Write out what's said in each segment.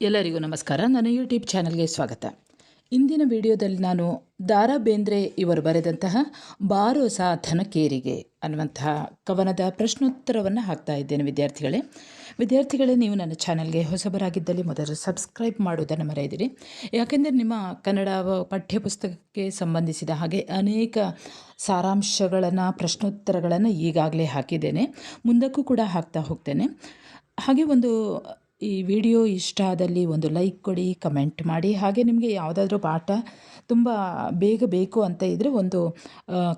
ಎಲ್ಲರಿಗೂ ನಮಸ್ಕಾರ. ನನ್ನ ಯೂಟ್ಯೂಬ್ ಚಾನಲ್ಗೆ ಸ್ವಾಗತ. ಇಂದಿನ ವಿಡಿಯೋದಲ್ಲಿ ನಾನು ದಾರಾ ಬೇಂದ್ರೆ ಇವರು ಬರೆದಂತಹ ಬಾರೋಸ ಸಾಧನ ಕೇರಿಗೆ ಅನ್ನುವಂತಹ ಕವನದ ಪ್ರಶ್ನೋತ್ತರವನ್ನು ಹಾಕ್ತಾ ಇದ್ದೇನೆ ವಿದ್ಯಾರ್ಥಿಗಳೇ. ವಿದ್ಯಾರ್ಥಿಗಳೇ, ನೀವು ನನ್ನ ಚಾನಲ್ಗೆ ಹೊಸಬರಾಗಿದ್ದಲ್ಲಿ ಮೊದಲು ಸಬ್ಸ್ಕ್ರೈಬ್ ಮಾಡುವುದನ್ನು ಮರೆಯದಿರಿ. ಯಾಕೆಂದರೆ ನಿಮ್ಮ ಕನ್ನಡ ಪಠ್ಯಪುಸ್ತಕಕ್ಕೆ ಸಂಬಂಧಿಸಿದ ಹಾಗೆ ಅನೇಕ ಸಾರಾಂಶಗಳನ್ನು, ಪ್ರಶ್ನೋತ್ತರಗಳನ್ನು ಈಗಾಗಲೇ ಹಾಕಿದ್ದೇನೆ. ಮುಂದಕ್ಕೂ ಕೂಡ ಹಾಕ್ತಾ ಹೋಗ್ತೇನೆ. ಹಾಗೆ ಒಂದು ಈ ವಿಡಿಯೋ ಇಷ್ಟ ಆದಲ್ಲಿ ಒಂದು ಲೈಕ್ ಕೊಡಿ, ಕಮೆಂಟ್ ಮಾಡಿ. ಹಾಗೆ ನಿಮಗೆ ಯಾವುದಾದ್ರೂ ಪಾಠ ತುಂಬ ಬೇಗ ಬೇಕು ಅಂತ ಇದ್ದರೆ ಒಂದು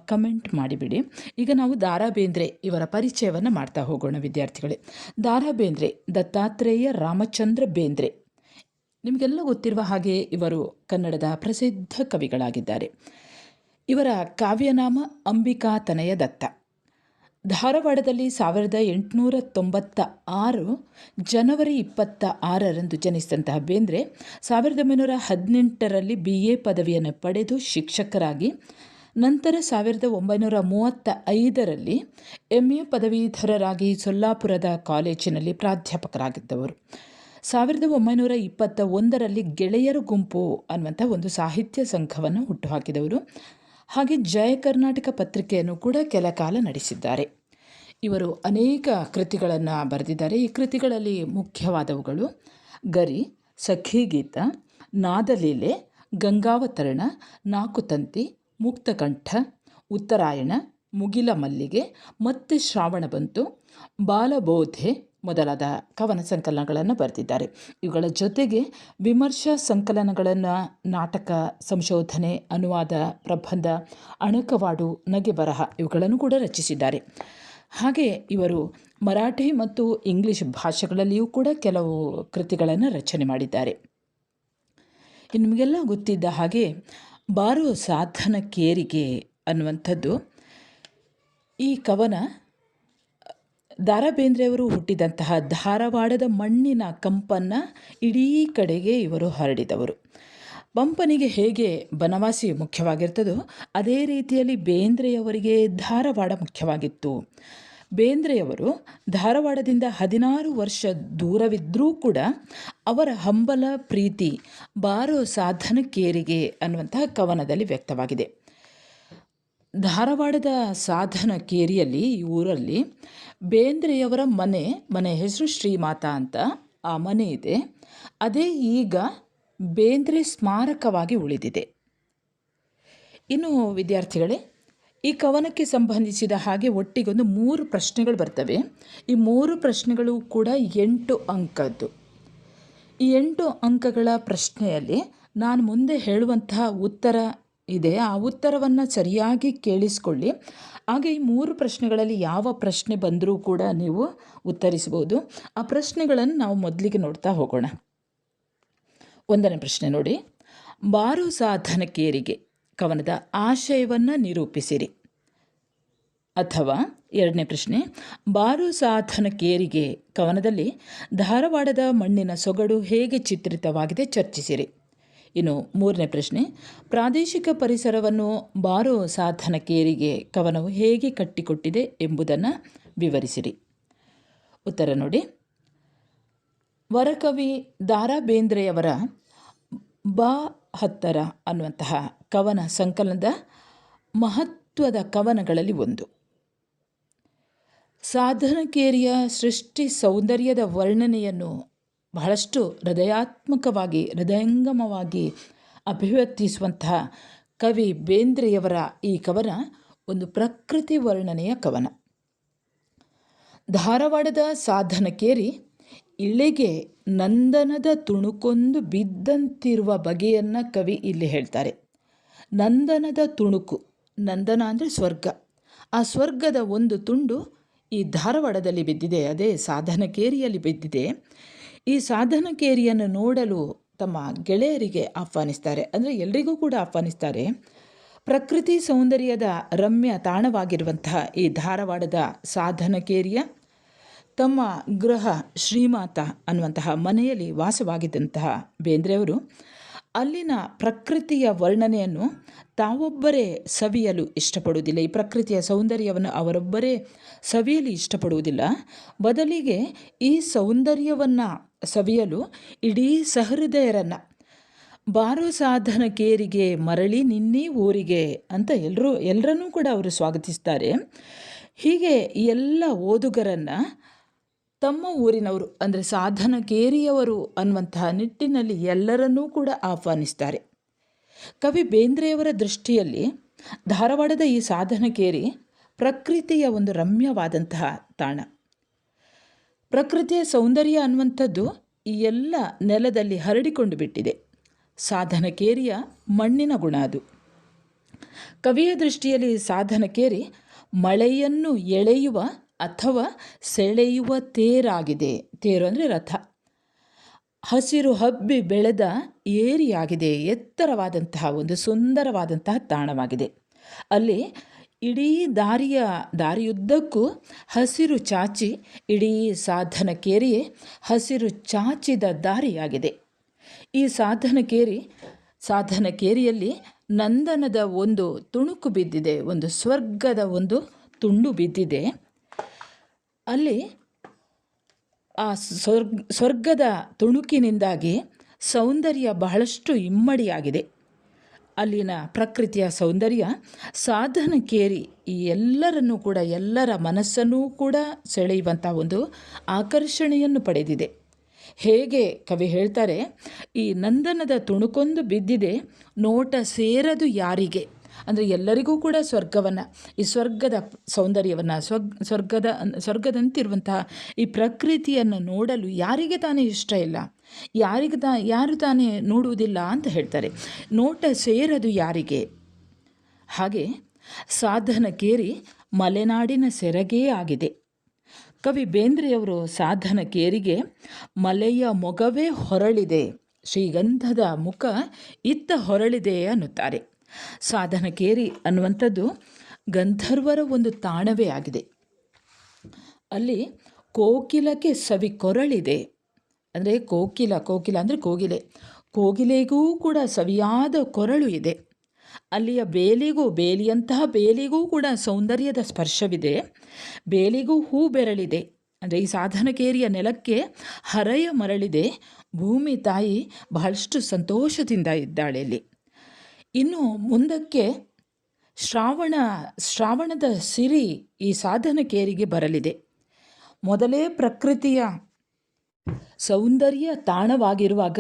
ಕಮೆಂಟ್ ಮಾಡಿಬಿಡಿ. ಈಗ ನಾವು ದಾರಾ ಬೇಂದ್ರೆ ಇವರ ಪರಿಚಯವನ್ನು ಮಾಡ್ತಾ ಹೋಗೋಣ ವಿದ್ಯಾರ್ಥಿಗಳೇ. ದಾರಾ ಬೇಂದ್ರೆ ದತ್ತಾತ್ರೇಯ ರಾಮಚಂದ್ರ ಬೇಂದ್ರೆ. ನಿಮಗೆಲ್ಲ ಗೊತ್ತಿರುವ ಹಾಗೆ ಇವರು ಕನ್ನಡದ ಪ್ರಸಿದ್ಧ ಕವಿಗಳಾಗಿದ್ದಾರೆ. ಇವರ ಕಾವ್ಯನಾಮ ಅಂಬಿಕಾ ತನಯ ದತ್ತ. ಧಾರವಾಡದಲ್ಲಿ ಸಾವಿರದ ಎಂಟುನೂರ ತೊಂಬತ್ತ ಆರು ಜನವರಿ ಇಪ್ಪತ್ತ ಆರರಂದು ಜನಿಸಿದಂತಹ ಬೇಂದ್ರೆ, ಸಾವಿರದ ಒಂಬೈನೂರ ಹದಿನೆಂಟರಲ್ಲಿ ಬಿ ಎ ಪದವಿಯನ್ನು ಪಡೆದು ಶಿಕ್ಷಕರಾಗಿ, ನಂತರ ಸಾವಿರದ ಒಂಬೈನೂರ ಮೂವತ್ತ ಐದರಲ್ಲಿ ಎಂ ಎ ಪದವೀಧರರಾಗಿ ಸೊಲ್ಲಾಪುರದ ಕಾಲೇಜಿನಲ್ಲಿ ಪ್ರಾಧ್ಯಾಪಕರಾಗಿದ್ದವರು. ಸಾವಿರದ ಒಂಬೈನೂರ ಇಪ್ಪತ್ತ ಒಂದರಲ್ಲಿ ಗೆಳೆಯರ ಗುಂಪು ಅನ್ನುವಂಥ ಒಂದು ಸಾಹಿತ್ಯ ಸಂಘವನ್ನು ಹುಟ್ಟುಹಾಕಿದವರು. ಹಾಗೆ ಜಯ ಕರ್ನಾಟಕ ಪತ್ರಿಕೆಯನ್ನು ಕೂಡ ಕೆಲ ಕಾಲ ನಡೆಸಿದ್ದಾರೆ. ಇವರು ಅನೇಕ ಕೃತಿಗಳನ್ನು ಬರೆದಿದ್ದಾರೆ. ಈ ಕೃತಿಗಳಲ್ಲಿ ಮುಖ್ಯವಾದವುಗಳು ಗರಿ ಸಖಿಗೀತ ನಾದಲೀಲೆ, ಗಂಗಾವತರಣ, ನಾಕುತಂತಿ, ಮುಕ್ತಕಂಠ, ಉತ್ತರಾಯಣ, ಮುಗಿಲ ಮಲ್ಲಿಗೆ, ಮತ್ತೆ ಶ್ರಾವಣ ಬಂತು, ಬಾಲಬೋಧೆ ಮೊದಲಾದ ಕವನ ಸಂಕಲನಗಳನ್ನು ಬರೆದಿದ್ದಾರೆ. ಇವುಗಳ ಜೊತೆಗೆ ವಿಮರ್ಶಾ ಸಂಕಲನಗಳನ್ನು ನಾಟಕ, ಸಂಶೋಧನೆ, ಅನುವಾದ, ಪ್ರಬಂಧ, ಅಣಕವಾಡು, ನಗೆ ಬರಹ ಇವುಗಳನ್ನು ಕೂಡ ರಚಿಸಿದ್ದಾರೆ. ಹಾಗೆ ಇವರು ಮರಾಠಿ ಮತ್ತು ಇಂಗ್ಲಿಷ್ ಭಾಷೆಗಳಲ್ಲಿಯೂ ಕೂಡ ಕೆಲವು ಕೃತಿಗಳನ್ನು ರಚನೆ ಮಾಡಿದ್ದಾರೆ. ನಿಮಗೆಲ್ಲ ಗೊತ್ತಿದ್ದ ಹಾಗೆ ಬಾರೋ ಸಾಧನ ಕೇರಿಗೆ ಅನ್ನುವಂಥದ್ದು ಈ ಕವನ ದಾರಾ ಬೇಂದ್ರೆಯವರು ಹುಟ್ಟಿದಂತಹ ಧಾರವಾಡದ ಮಣ್ಣಿನ ಕಂಪನ್ನು ಇಡೀ ಕಡೆಗೆ ಇವರು ಹರಡಿದವರು. ಪಂಪನಿಗೆ ಹೇಗೆ ಬನವಾಸಿ ಮುಖ್ಯವಾಗಿರ್ತದೋ ಅದೇ ರೀತಿಯಲ್ಲಿ ಬೇಂದ್ರೆಯವರಿಗೆ ಧಾರವಾಡ ಮುಖ್ಯವಾಗಿತ್ತು. ಬೇಂದ್ರೆಯವರು ಧಾರವಾಡದಿಂದ ಹದಿನಾರು ವರ್ಷ ದೂರವಿದ್ದರೂ ಕೂಡ ಅವರ ಹಂಬಲ, ಪ್ರೀತಿ, ಬಾರೋ ಸಾಧನಕ್ಕೇರಿಗೆ ಅನ್ನುವಂತಹ ಕವನದಲ್ಲಿ ವ್ಯಕ್ತವಾಗಿದೆ. ಧಾರವಾಡದ ಸಾಧನ ಕೇರಿಯಲ್ಲಿ, ಈ ಊರಲ್ಲಿ ಬೇಂದ್ರೆಯವರ ಮನೆ ಮನೆ ಹೆಸರು ಶ್ರೀಮಾತಾ ಅಂತ ಆ ಮನೆ ಇದೆ. ಅದೇ ಈಗ ಬೇಂದ್ರೆ ಸ್ಮಾರಕವಾಗಿ ಉಳಿದಿದೆ. ಇನ್ನು ವಿದ್ಯಾರ್ಥಿಗಳೇ, ಈ ಕವನಕ್ಕೆ ಸಂಬಂಧಿಸಿದ ಹಾಗೆ ಒಟ್ಟಿಗೊಂದು ಮೂರು ಪ್ರಶ್ನೆಗಳು ಬರ್ತವೆ. ಈ ಮೂರು ಪ್ರಶ್ನೆಗಳು ಕೂಡ ಎಂಟು ಅಂಕದ್ದು. ಈ ಎಂಟು ಅಂಕಗಳ ಪ್ರಶ್ನೆಯಲ್ಲಿ ನಾನು ಮುಂದೆ ಹೇಳುವಂತಹ ಉತ್ತರ ಇದೆ. ಆ ಉತ್ತರವನ್ನು ಸರಿಯಾಗಿ ಕೇಳಿಸ್ಕೊಳ್ಳಿ. ಹಾಗೆ ಈ ಮೂರು ಪ್ರಶ್ನೆಗಳಲ್ಲಿ ಯಾವ ಪ್ರಶ್ನೆ ಬಂದರೂ ಕೂಡ ನೀವು ಉತ್ತರಿಸಬಹುದು. ಆ ಪ್ರಶ್ನೆಗಳನ್ನು ನಾವು ಮೊದಲಿಗೆ ನೋಡ್ತಾ ಹೋಗೋಣ. ಒಂದನೇ ಪ್ರಶ್ನೆ ನೋಡಿ. ಬಾರು ಸಾಧನಕೇರಿಗೆ ಕವನದ ಆಶಯವನ್ನು ನಿರೂಪಿಸಿರಿ. ಅಥವಾ ಎರಡನೇ ಪ್ರಶ್ನೆ. ಬಾರು ಸಾಧನ ಕೇರಿಗೆ ಕವನದಲ್ಲಿ ಧಾರವಾಡದ ಮಣ್ಣಿನ ಸೊಗಡು ಹೇಗೆ ಚಿತ್ರಿತವಾಗಿದೆ ಚರ್ಚಿಸಿರಿ. ಇನ್ನು ಮೂರನೇ ಪ್ರಶ್ನೆ, ಪ್ರಾದೇಶಿಕ ಪರಿಸರವನ್ನು ಬಾರೋ ಸಾಧನಕೇರಿಗೆ ಕವನವು ಹೇಗೆ ಕಟ್ಟಿಕೊಟ್ಟಿದೆ ಎಂಬುದನ್ನು ವಿವರಿಸಿರಿ. ಉತ್ತರ ನೋಡಿ. ವರಕವಿ ದಾರಾ ಬೇಂದ್ರೆಯವರ ಬಾ ಹತ್ತರ ಅನ್ನುವಂತಹ ಕವನ ಸಂಕಲನದ ಮಹತ್ವದ ಕವನಗಳಲ್ಲಿ ಒಂದು. ಸಾಧನಕೇರಿಯ ಸೃಷ್ಟಿ ಸೌಂದರ್ಯದ ವರ್ಣನೆಯನ್ನು ಬಹಳಷ್ಟು ಹೃದಯಾತ್ಮಕವಾಗಿ, ಹೃದಯಂಗಮವಾಗಿ ಅಭಿವ್ಯಕ್ತಿಸುವಂತಹ ಕವಿ ಬೇಂದ್ರೆಯವರ ಈ ಕವನ ಒಂದು ಪ್ರಕೃತಿ ವರ್ಣನೆಯ ಕವನ. ಧಾರವಾಡದ ಸಾಧನಕೇರಿ ಇಳೆಗೆ ನಂದನದ ತುಣುಕೊಂದು ಬಿದ್ದಂತಿರುವ ಬಗೆಯನ್ನು ಕವಿ ಇಲ್ಲಿ ಹೇಳ್ತಾರೆ. ನಂದನದ ತುಣುಕು, ನಂದನ ಅಂದರೆ ಸ್ವರ್ಗ. ಆ ಸ್ವರ್ಗದ ಒಂದು ತುಂಡು ಈ ಧಾರವಾಡದಲ್ಲಿ ಬಿದ್ದಿದೆ, ಅದೇ ಸಾಧನಕೇರಿಯಲ್ಲಿ ಬಿದ್ದಿದೆ. ಈ ಸಾಧನಕೇರಿಯನ್ನು ನೋಡಲು ತಮ್ಮ ಗೆಳೆಯರಿಗೆ ಆಹ್ವಾನಿಸ್ತಾರೆ. ಅಂದರೆ ಎಲ್ರಿಗೂ ಕೂಡ ಆಹ್ವಾನಿಸ್ತಾರೆ. ಪ್ರಕೃತಿ ಸೌಂದರ್ಯದ ರಮ್ಯ ತಾಣವಾಗಿರುವಂತಹ ಈ ಧಾರವಾಡದ ಸಾಧನಕೇರಿಯ ತಮ್ಮ ಗೃಹ ಶ್ರೀಮಾತ ಅನ್ನುವಂತಹ ಮನೆಯಲ್ಲಿ ವಾಸವಾಗಿದ್ದಂತಹ ಬೇಂದ್ರೆಯವರು ಅಲ್ಲಿನ ಪ್ರಕೃತಿಯ ವರ್ಣನೆಯನ್ನು ತಾವೊಬ್ಬರೇ ಸವಿಯಲು ಇಷ್ಟಪಡುವುದಿಲ್ಲ. ಈ ಪ್ರಕೃತಿಯ ಸೌಂದರ್ಯವನ್ನು ಅವರೊಬ್ಬರೇ ಸವಿಯಲು ಇಷ್ಟಪಡುವುದಿಲ್ಲ. ಬದಲಿಗೆ ಈ ಸೌಂದರ್ಯವನ್ನು ಸವಿಯಲು ಇಡೀ ಸಹೃದಯರನ್ನು, ಬಾರೋ ಸಾಧನ ಕೇರಿಗೆ ಮರಳಿ ನಿನ್ನೆ ಊರಿಗೆ ಅಂತ ಎಲ್ಲರೂ ಎಲ್ಲರನ್ನೂ ಕೂಡ ಅವರು ಸ್ವಾಗತಿಸ್ತಾರೆ. ಹೀಗೆ ಎಲ್ಲ ಓದುಗರನ್ನು ತಮ್ಮ ಊರಿನವರು, ಅಂದರೆ ಸಾಧನ ಕೇರಿಯವರು ಅನ್ನುವಂತಹ ನಿಟ್ಟಿನಲ್ಲಿ ಎಲ್ಲರನ್ನೂ ಕೂಡ ಆಹ್ವಾನಿಸ್ತಾರೆ. ಕವಿ ಬೇಂದ್ರೆಯವರ ದೃಷ್ಟಿಯಲ್ಲಿ ಧಾರವಾಡದ ಈ ಸಾಧನಕೇರಿ ಪ್ರಕೃತಿಯ ಒಂದು ರಮ್ಯವಾದಂತಹ ತಾಣ. ಪ್ರಕೃತಿಯ ಸೌಂದರ್ಯ ಅನ್ನುವಂಥದ್ದು ಈ ಎಲ್ಲ ನೆಲದಲ್ಲಿ ಹರಡಿಕೊಂಡು ಬಿಟ್ಟಿದೆ. ಸಾಧನಕೇರಿಯ ಮಣ್ಣಿನ ಗುಣ ಅದು. ಕವಿಯ ದೃಷ್ಟಿಯಲ್ಲಿ ಸಾಧನಕೇರಿ ಮಳೆಯನ್ನು ಎಳೆಯುವ ಅಥವಾ ಸೆಳೆಯುವ ತೇರಾಗಿದೆ. ತೇರು ಅಂದರೆ ರಥ. ಹಸಿರು ಹಬ್ಬಿ ಬೆಳೆದ ಏರಿಯಾಗಿದೆ. ಎತ್ತರವಾದಂತಹ ಒಂದು ಸುಂದರವಾದಂತಹ ತಾಣವಾಗಿದೆ. ಅಲ್ಲಿ ಇಡೀ ದಾರಿಯ ದಾರಿಯುದ್ದಕ್ಕೂ ಹಸಿರು ಚಾಚಿ, ಇಡೀ ಸಾಧನ ಕೇರಿಯೇ ಹಸಿರು ಚಾಚಿದ ದಾರಿಯಾಗಿದೆ. ಈ ಸಾಧನ ಕೇರಿ ಸಾಧನ ಕೇರಿಯಲ್ಲಿ ನಂದನದ ಒಂದು ತುಣುಕು ಬಿದ್ದಿದೆ, ಒಂದು ಸ್ವರ್ಗದ ಒಂದು ತುಂಡು ಬಿದ್ದಿದೆ. ಅಲ್ಲಿ ಆ ಸ್ವರ್ಗ, ಸ್ವರ್ಗದ ತುಣುಕಿನಿಂದಾಗಿ ಸೌಂದರ್ಯ ಬಹಳಷ್ಟು ಇಮ್ಮಡಿಯಾಗಿದೆ. ಅಲ್ಲಿನ ಪ್ರಕೃತಿಯ ಸೌಂದರ್ಯ ಸಾಧನ ಕೇರಿ ಈ ಎಲ್ಲರನ್ನೂ ಕೂಡ, ಎಲ್ಲರ ಮನಸ್ಸನ್ನೂ ಕೂಡ ಸೆಳೆಯುವಂಥ ಒಂದು ಆಕರ್ಷಣೆಯನ್ನು ಪಡೆದಿದೆ. ಹೇಗೆ ಕವಿ ಹೇಳ್ತಾರೆ, ಈ ನಂದನದ ತುಣುಕೊಂದು ಬಿದ್ದಿದೆ, ನೋಟ ಸೇರದು ಯಾರಿಗೆ? ಅಂದರೆ ಎಲ್ಲರಿಗೂ ಕೂಡ ಸ್ವರ್ಗವನ್ನು, ಈ ಸ್ವರ್ಗದ ಸೌಂದರ್ಯವನ್ನು, ಸ್ವರ್ಗ, ಸ್ವರ್ಗದ, ಸ್ವರ್ಗದಂತಿರುವಂತಹ ಈ ಪ್ರಕೃತಿಯನ್ನು ನೋಡಲು ಯಾರಿಗೆ ತಾನೇ ಇಷ್ಟ ಇಲ್ಲ? ಯಾರಿಗೆ ತಾ, ಯಾರು ತಾನೇ ನೋಡುವುದಿಲ್ಲ ಅಂತ ಹೇಳ್ತಾರೆ. ನೋಟ ಸೇರದು ಯಾರಿಗೆ? ಹಾಗೆ ಸಾಧನ ಕೇರಿ ಮಲೆನಾಡಿನ ಸೆರಗೇ ಆಗಿದೆ. ಕವಿ ಬೇಂದ್ರೆಯವರು ಸಾಧನ ಕೇರಿಗೆ ಮಲೆಯ ಮೊಗವೇ ಹೊರಳಿದೆ, ಶ್ರೀಗಂಧದ ಮುಖ ಇತ್ತ ಹೊರಳಿದೆ ಅನ್ನುತ್ತಾರೆ. ಸಾಧನಕೇರಿ ಅನ್ನುವಂಥದ್ದು ಗಂಧರ್ವರ ಒಂದು ತಾಣವೇ ಆಗಿದೆ. ಅಲ್ಲಿ ಕೋಕಿಲಕ್ಕೆ ಸವಿ ಕೊರಳಿದೆ ಅಂದರೆ ಕೋಕಿಲ ಕೋಕಿಲ ಅಂದರೆ ಕೋಗಿಲೆ. ಕೋಗಿಲೆಗೂ ಕೂಡ ಸವಿಯಾದ ಕೊರಳು ಇದೆ. ಅಲ್ಲಿಯ ಬೇಲಿಗೂ, ಬೇಲಿಯಂತಹ ಬೇಲಿಗೂ ಕೂಡ ಸೌಂದರ್ಯದ ಸ್ಪರ್ಶವಿದೆ. ಬೇಲಿಗೂ ಹೂ ಬೆರಳಿದೆ. ಅಂದರೆ ಈ ಸಾಧನಕೇರಿಯ ನೆಲಕ್ಕೆ ಹರೆಯ ಮರಳಿದೆ. ಭೂಮಿ ತಾಯಿ ಬಹಳಷ್ಟು ಸಂತೋಷದಿಂದ ಇದ್ದಾಳೆ ಇಲ್ಲಿ. ಇನ್ನು ಮುಂದಕ್ಕೆ ಶ್ರಾವಣ, ಶ್ರಾವಣದ ಸಿರಿ ಈ ಸಾಧನಕೇರಿಗೆ ಬರಲಿದೆ. ಮೊದಲೇ ಪ್ರಕೃತಿಯ ಸೌಂದರ್ಯ ತಾಣವಾಗಿರುವಾಗ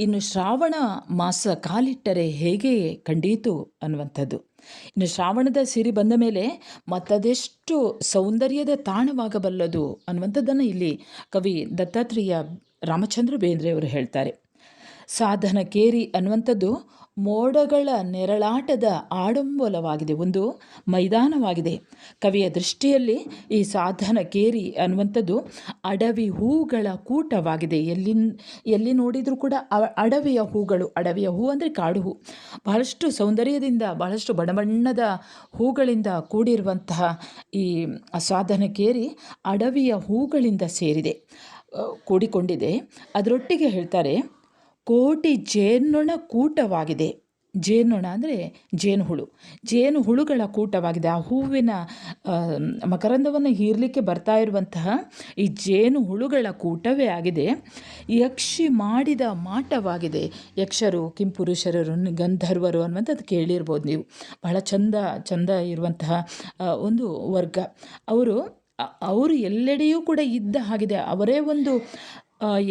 ಇನ್ನು ಶ್ರಾವಣ ಮಾಸ ಕಾಲಿಟ್ಟರೆ ಹೇಗೆ ಕಂಡೀತು ಅನ್ನುವಂಥದ್ದು. ಇನ್ನು ಶ್ರಾವಣದ ಸಿರಿ ಬಂದ ಮೇಲೆ ಮತ್ತದೆಷ್ಟು ಸೌಂದರ್ಯದ ತಾಣವಾಗಬಲ್ಲದು ಅನ್ನುವಂಥದ್ದನ್ನು ಇಲ್ಲಿ ಕವಿ ದತ್ತಾತ್ರೇಯ ರಾಮಚಂದ್ರ ಬೇಂದ್ರೆಯವರು ಹೇಳ್ತಾರೆ. ಸಾಧನ ಕೇರಿ ಅನ್ನುವಂಥದ್ದು ಮೋಡಗಳ ನೆರಳಾಟದ ಆಡಂಬಲವಾಗಿದೆ, ಒಂದು ಮೈದಾನವಾಗಿದೆ. ಕವಿಯ ದೃಷ್ಟಿಯಲ್ಲಿ ಈ ಸಾಧನ ಕೇರಿ ಅನ್ನುವಂಥದ್ದು ಅಡವಿ ಹೂಗಳ ಕೂಟವಾಗಿದೆ. ಎಲ್ಲಿ ಎಲ್ಲಿ ನೋಡಿದರೂ ಕೂಡ ಅಡವಿಯ ಹೂಗಳು, ಅಡವಿಯ ಹೂ ಅಂದರೆ ಕಾಡು ಹೂ. ಬಹಳಷ್ಟು ಸೌಂದರ್ಯದಿಂದ, ಬಹಳಷ್ಟು ಬಣಬಣ್ಣದ ಹೂಗಳಿಂದ ಕೂಡಿರುವಂತಹ ಈ ಸಾಧನ ಕೇರಿ ಅಡವಿಯ ಹೂಗಳಿಂದ ಸೇರಿದೆ. ಕೂಡಿಕೊಂಡಿದೆ. ಅದರೊಟ್ಟಿಗೆ ಹೇಳ್ತಾರೆ ಕೋಟಿ ಜೇನ್ನೊಣ ಕೂಟವಾಗಿದೆ. ಜೇನ್ನೊಣ ಅಂದರೆ ಜೇನುಹುಳು. ಜೇನುಹುಳುಗಳ ಕೂಟವಾಗಿದೆ. ಆ ಹೂವಿನ ಮಕರಂದವನ್ನು ಹೀರಲಿಕ್ಕೆ ಬರ್ತಾ ಇರುವಂತಹ ಈ ಜೇನುಹುಳುಗಳ ಕೂಟವೇ ಆಗಿದೆ. ಯಕ್ಷಿ ಮಾಡಿದ ಮಾಟವಾಗಿದೆ. ಯಕ್ಷರು, ಕಿಂಪುರುಷರರು, ಗಂಧರ್ವರು ಅನ್ನುವಂಥದ್ದು ಕೇಳಿರ್ಬೋದು ನೀವು. ಬಹಳ ಚಂದ ಚಂದ ಇರುವಂತಹ ಒಂದು ವರ್ಗ. ಅವರು ಅವರು ಎಲ್ಲೆಡೆಯೂ ಕೂಡ ಇದ್ದ ಹಾಗಿದೆ. ಅವರೇ ಒಂದು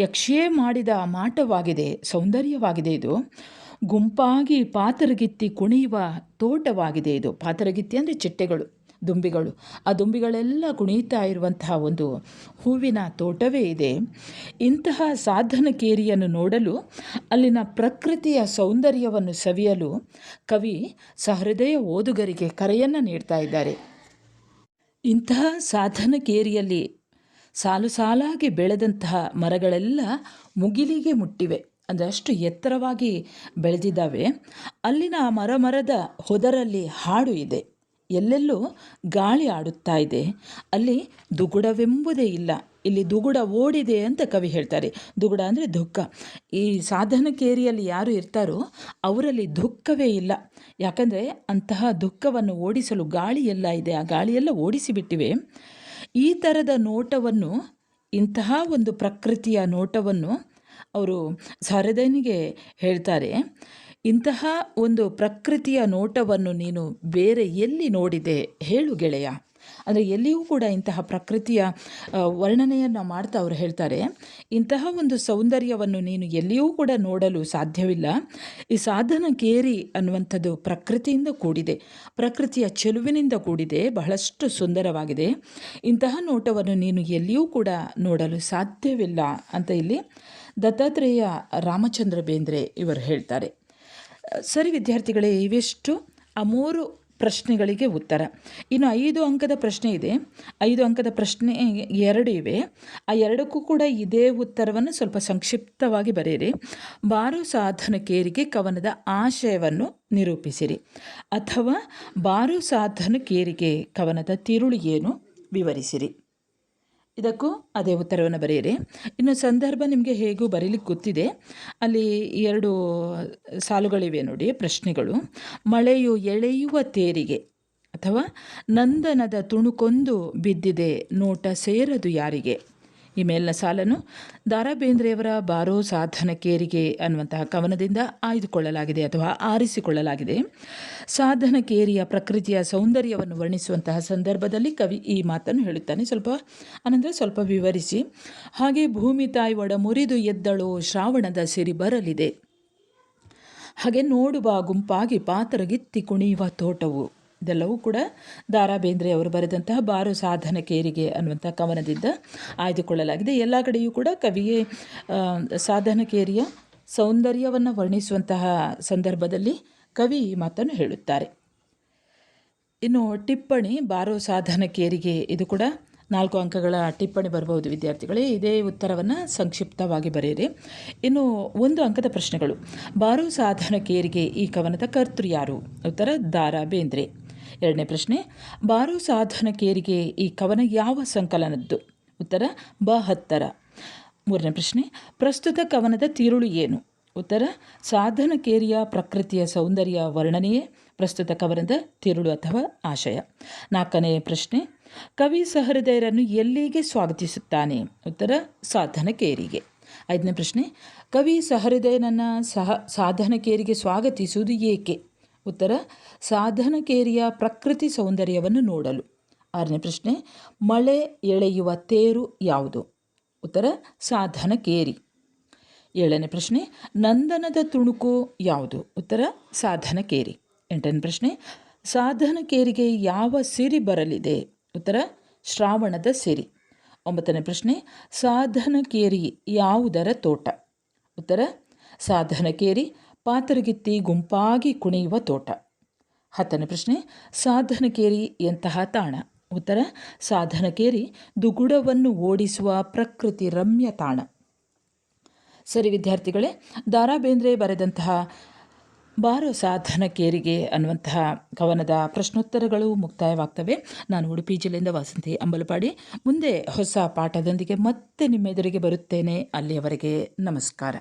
ಯಕ್ಷಿಯೇ ಮಾಡಿದ ಮಾಟವಾಗಿದೆ, ಸೌಂದರ್ಯವಾಗಿದೆ ಇದು. ಗುಂಪಾಗಿ ಪಾತರಗಿತ್ತಿ ಕುಣಿಯುವ ತೋಟವಾಗಿದೆ ಇದು. ಪಾತರಗಿತ್ತಿ ಅಂದರೆ ಚಿಟ್ಟೆಗಳು, ದುಂಬಿಗಳು. ಆ ದುಂಬಿಗಳೆಲ್ಲ ಕುಣಿಯುತ್ತಾ ಇರುವಂತಹ ಒಂದು ಹೂವಿನ ತೋಟವೇ ಇದೆ. ಇಂತಹ ಸಾಧನ ಕೇರಿಯನ್ನು ನೋಡಲು, ಅಲ್ಲಿನ ಪ್ರಕೃತಿಯ ಸೌಂದರ್ಯವನ್ನು ಸವಿಯಲು ಕವಿ ಸಹೃದಯ ಓದುಗರಿಗೆ ಕರೆಯನ್ನು ನೀಡ್ತಾ ಇದ್ದಾರೆ. ಇಂತಹ ಸಾಧನ ಕೇರಿಯಲ್ಲಿ ಸಾಲು ಸಾಲಾಗಿ ಬೆಳೆದಂತಹ ಮರಗಳೆಲ್ಲ ಮುಗಿಲಿಗೆ ಮುಟ್ಟಿವೆ. ಅಂದರೆ ಅಷ್ಟು ಎತ್ತರವಾಗಿ ಬೆಳೆದಿದ್ದಾವೆ. ಅಲ್ಲಿನ ಮರ ಮರದ ಹೊದರಲ್ಲಿ ಹಾಡು ಇದೆ. ಎಲ್ಲೆಲ್ಲೂ ಗಾಳಿ ಆಡುತ್ತಾ ಇದೆ. ಅಲ್ಲಿ ದುಗುಡವೆಂಬುದೇ ಇಲ್ಲ. ಇಲ್ಲಿ ದುಗುಡ ಓಡಿದೆ ಅಂತ ಕವಿ ಹೇಳ್ತಾರೆ. ದುಗುಡ ಅಂದರೆ ದುಃಖ. ಈ ಸಾಧನಕೇರಿಯಲ್ಲಿ ಯಾರು ಇರ್ತಾರೋ ಅವರಲ್ಲಿ ದುಃಖವೇ ಇಲ್ಲ. ಯಾಕಂದರೆ ಅಂತಹ ದುಃಖವನ್ನು ಓಡಿಸಲು ಗಾಳಿ ಎಲ್ಲ ಇದೆ. ಆ ಗಾಳಿಯೆಲ್ಲ ಓಡಿಸಿಬಿಟ್ಟಿವೆ. ಈ ಥರದ ನೋಟವನ್ನು, ಇಂತಹ ಒಂದು ಪ್ರಕೃತಿಯ ನೋಟವನ್ನು ಅವರು ಸಾರದನಿಗೆ ಹೇಳ್ತಾರೆ, ಇಂತಹ ಒಂದು ಪ್ರಕೃತಿಯ ನೋಟವನ್ನು ನೀನು ಬೇರೆ ಎಲ್ಲಿ ನೋಡಿದೆ? ಹೇಳು ಗೆಳೆಯ. ಅಂದರೆ ಎಲ್ಲಿಯೂ ಕೂಡ ಇಂತಹ ಪ್ರಕೃತಿಯ ವರ್ಣನೆಯನ್ನು ಮಾಡ್ತಾ ಅವರು ಹೇಳ್ತಾರೆ, ಇಂತಹ ಒಂದು ಸೌಂದರ್ಯವನ್ನು ನೀನು ಎಲ್ಲಿಯೂ ಕೂಡ ನೋಡಲು ಸಾಧ್ಯವಿಲ್ಲ. ಈ ಸಾಧನ ಕೇರಿ ಅನ್ನುವಂಥದ್ದು ಪ್ರಕೃತಿಯಿಂದ ಕೂಡಿದೆ. ಪ್ರಕೃತಿಯ ಚೆಲುವಿನಿಂದ ಕೂಡಿದೆ, ಬಹಳಷ್ಟು ಸುಂದರವಾಗಿದೆ. ಇಂತಹ ನೋಟವನ್ನು ನೀನು ಎಲ್ಲಿಯೂ ಕೂಡ ನೋಡಲು ಸಾಧ್ಯವಿಲ್ಲ ಅಂತ ಇಲ್ಲಿ ದತ್ತಾತ್ರೇಯ ರಾಮಚಂದ್ರ ಬೇಂದ್ರೆ ಇವರು ಹೇಳ್ತಾರೆ. ಸರಿ ವಿದ್ಯಾರ್ಥಿಗಳೇ, ಇವೆಷ್ಟು ಆ ಮೂರು ಪ್ರಶ್ನೆಗಳಿಗೆ ಉತ್ತರ. ಇನ್ನು ಐದು ಅಂಕದ ಪ್ರಶ್ನೆ ಇದೆ. ಐದು ಅಂಕದ ಪ್ರಶ್ನೆ ಎರಡು ಇವೆ. ಆ ಎರಡಕ್ಕೂ ಕೂಡ ಇದೇ ಉತ್ತರವನ್ನು ಸ್ವಲ್ಪ ಸಂಕ್ಷಿಪ್ತವಾಗಿ ಬರೆಯಿರಿ. ಬಾರು ಸಾಧನಕೇರಿಗೆ ಕವನದ ಆಶಯವನ್ನು ನಿರೂಪಿಸಿರಿ. ಅಥವಾ ಬಾರು ಸಾಧನಕೇರಿಗೆ ಕವನದ ತಿರುಳು ಏನು ವಿವರಿಸಿರಿ. ಇದಕ್ಕೂ ಅದೇ ಉತ್ತರವನ್ನು ಬರೆಯಿರಿ. ಇನ್ನು ಸಂದರ್ಭ ನಿಮಗೆ ಹೇಗೂ ಬರೀಲಿಕ್ಕೆ ಗೊತ್ತಿದೆ? ಅಲ್ಲಿ ಎರಡು ಸಾಲುಗಳಿವೆ ನೋಡಿ, ಪ್ರಶ್ನೆಗಳು. ಮಳೆಯು ಎಳೆಯುವ ತೇರಿಗೆ ಅಥವಾ ನಂದನದ ತುಣುಕೊಂದು ಬಿದ್ದಿದೆ, ನೋಟ ಸೇರದು ಯಾರಿಗೆ? ಈ ಮೇಲಿನ ಸಾಲನ್ನು ದಾರಾ ಬೇಂದ್ರೆಯವರ ಬಾರೋ ಸಾಧನ ಕೇರಿಗೆ ಅನ್ನುವಂತಹ ಕವನದಿಂದ ಆಯ್ದುಕೊಳ್ಳಲಾಗಿದೆ ಅಥವಾ ಆರಿಸಿಕೊಳ್ಳಲಾಗಿದೆ. ಸಾಧನ ಕೇರಿಯ ಪ್ರಕೃತಿಯ ಸೌಂದರ್ಯವನ್ನು ವರ್ಣಿಸುವಂತಹ ಸಂದರ್ಭದಲ್ಲಿ ಕವಿ ಈ ಮಾತನ್ನು ಹೇಳುತ್ತಾನೆ. ಸ್ವಲ್ಪ ಅನಂತರ ಸ್ವಲ್ಪ ವಿವರಿಸಿ. ಹಾಗೆ ಭೂಮಿ ತಾಯಿ ಒಡ ಮುರಿದು ಎದ್ದಳು, ಶ್ರಾವಣದ ಸಿರಿ ಬರಲಿದೆ. ಹಾಗೆ ನೋಡುವ ಗುಂಪಾಗಿ ಪಾತ್ರಗಿತ್ತಿ ಕುಣಿಯುವ ತೋಟವು. ಇದೆಲ್ಲವೂ ಕೂಡ ದಾರಾ ಬೇಂದ್ರೆ ಅವರು ಬರೆದಂತಹ ಬಾರು ಸಾಧನ ಕೇರಿಗೆ ಅನ್ನುವಂಥ ಕವನದಿಂದ ಆಯ್ದುಕೊಳ್ಳಲಾಗಿದೆ. ಎಲ್ಲ ಕಡೆಯೂ ಕೂಡ ಕವಿಯೇ ಸಾಧನ ಕೇರಿಯ ಸೌಂದರ್ಯವನ್ನು ವರ್ಣಿಸುವಂತಹ ಸಂದರ್ಭದಲ್ಲಿ ಕವಿ ಈ ಮಾತನ್ನು ಹೇಳುತ್ತಾರೆ. ಇನ್ನು ಟಿಪ್ಪಣಿ, ಬಾರೋ ಸಾಧನ ಕೇರಿಗೆ ಇದು ಕೂಡ ನಾಲ್ಕು ಅಂಕಗಳ ಟಿಪ್ಪಣಿ ಬರಬಹುದು ವಿದ್ಯಾರ್ಥಿಗಳೇ. ಇದೇ ಉತ್ತರವನ್ನು ಸಂಕ್ಷಿಪ್ತವಾಗಿ ಬರೆಯಿರಿ. ಇನ್ನು ಒಂದು ಅಂಕದ ಪ್ರಶ್ನೆಗಳು. ಬಾರೋ ಸಾಧನ ಕೇರಿಗೆ ಈ ಕವನದ ಕರ್ತೃ ಯಾರು? ಉತ್ತರ ದಾರಾ ಬೇಂದ್ರೆ ಎರಡನೇ ಪ್ರಶ್ನೆ, ಬಾರು ಸಾಧನ ಕೇರಿಗೆ ಈ ಕವನ ಯಾವ ಸಂಕಲನದ್ದು? ಉತ್ತರ ಬಹತ್ತರ ಮೂರನೇ ಪ್ರಶ್ನೆ, ಪ್ರಸ್ತುತ ಕವನದ ತಿರುಳು ಏನು? ಉತ್ತರ ಸಾಧನಕೇರಿಯ ಪ್ರಕೃತಿಯ ಸೌಂದರ್ಯ ವರ್ಣನೆಯೇ ಪ್ರಸ್ತುತ ಕವನದ ತಿರುಳು ಅಥವಾ ಆಶಯ. ನಾಲ್ಕನೇ ಪ್ರಶ್ನೆ, ಕವಿ ಸಹೃದಯರನ್ನು ಎಲ್ಲಿಗೆ ಸ್ವಾಗತಿಸುತ್ತಾನೆ? ಉತ್ತರ ಸಾಧನಕೇರಿಗೆ ಐದನೇ ಪ್ರಶ್ನೆ, ಕವಿ ಸಹೃದಯನನ್ನು ಸಹ ಸಾಧನಕೇರಿಗೆ ಸ್ವಾಗತಿಸುವುದು ಏಕೆ? ಉತ್ತರ, ಸಾಧನಕೇರಿಯ ಪ್ರಕೃತಿ ಸೌಂದರ್ಯವನ್ನು ನೋಡಲು. ಆರನೇ ಪ್ರಶ್ನೆ, ಮಳೆ ಎಳೆಯುವ ತೇರು ಯಾವುದು? ಉತ್ತರ, ಸಾಧನಕೇರಿ. ಏಳನೇ ಪ್ರಶ್ನೆ, ನಂದನದ ತುಣುಕು ಯಾವುದು? ಉತ್ತರ, ಸಾಧನಕೇರಿ. ಎಂಟನೇ ಪ್ರಶ್ನೆ, ಸಾಧನಕೇರಿಗೆ ಯಾವ ಸಿರಿ ಬರಲಿದೆ? ಉತ್ತರ, ಶ್ರಾವಣದ ಸಿರಿ. ಒಂಬತ್ತನೇ ಪ್ರಶ್ನೆ, ಸಾಧನಕೇರಿ ಯಾವುದರ ತೋಟ? ಉತ್ತರ, ಸಾಧನಕೇರಿ ಪಾತರಗಿತ್ತಿ ಗುಂಪಾಗಿ ಕುಣಿಯುವ ತೋಟ. ಹತ್ತನೇ ಪ್ರಶ್ನೆ, ಸಾಧನಕೇರಿ ಎಂತಹ ತಾಣ? ಉತ್ತರ, ಸಾಧನಕೇರಿ ದುಗುಡವನ್ನು ಓಡಿಸುವ ಪ್ರಕೃತಿ ರಮ್ಯ ತಾಣ. ಸರಿ ವಿದ್ಯಾರ್ಥಿಗಳೇ ದಾರಾ ಬೇಂದ್ರೆ ಬರೆದಂತಹ ಬಾರೋ ಸಾಧನಕೇರಿಗೆ ಅನ್ನುವಂತಹ ಕವನದ ಪ್ರಶ್ನೋತ್ತರಗಳು ಮುಕ್ತಾಯವಾಗ್ತವೆ. ನಾನು ಉಡುಪಿ ಜಿಲ್ಲೆಯಿಂದ ವಾಸಂತಿ ಅಂಬಲಪಾಡಿ. ಮುಂದೆ ಹೊಸ ಪಾಠದೊಂದಿಗೆ ಮತ್ತೆ ನಿಮ್ಮೆದುರಿಗೆ ಬರುತ್ತೇನೆ. ಅಲ್ಲಿಯವರೆಗೆ ನಮಸ್ಕಾರ.